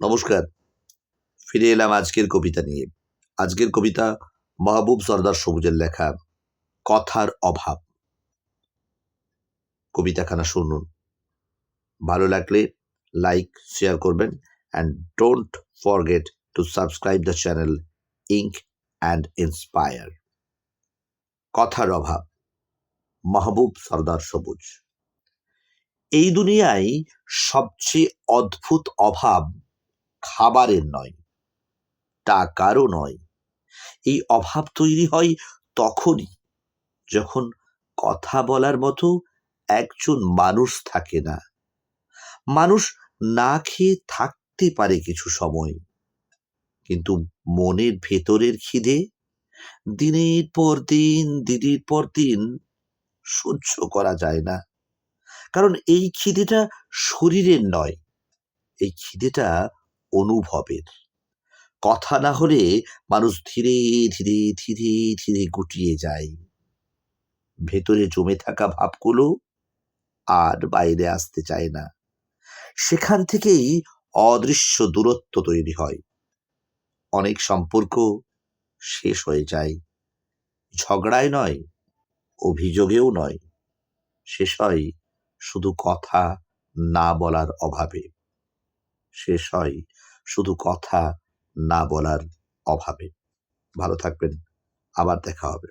নমস্কার। ফিরে এলাম আজকের কবিতা নিয়ে। আজকের কবিতা মাহবুব সর্দার সবুজের লেখা, কথার অভাব। কবিতাখানা শুনুন। ভালো লাগলে লাইক, শেয়ার করবেন and don't forget to subscribe the channel ink and inspire কথার অভাব, মাহবুব সর্দার সবুজ। এই দুনিয়ায় সবচেয়ে অদ্ভুত অভাব খাবারের নয়, টাকারও নয়। এই অভাব তৈরি হয় তখনই যখন কথা বলার মতো একজন মানুষ থাকে না। মানুষ না খেয়ে থাকতে পারে কিছু সময়, কিন্তু মনের ভেতরের খিদে দিনের পর দিন, দিনের পর দিন সহ্য করা যায় না। কারণ এই খিদেটা শরীরের নয়, এই খিদেটা অনুভবের। কথা না হলে মানুষ ধীরে ধীরে ধীরে ধীরে গুটিয়ে যায়। ভেতরে জমে থাকা ভাবগুলো আর বাইরে আসতে চায় না। সেখান থেকেই অদৃশ্য দূরত্ব তৈরি হয়। অনেক সম্পর্ক শেষ হয়ে যায়। ঝগড়ায় নয়, অভিযোগেও নয়। শেষ হয় শুধু কথা না বলার অভাবে। শেষ হয় শুধু কথা না বলার অভাবে। ভালো থাকবেন। আবার দেখা হবে।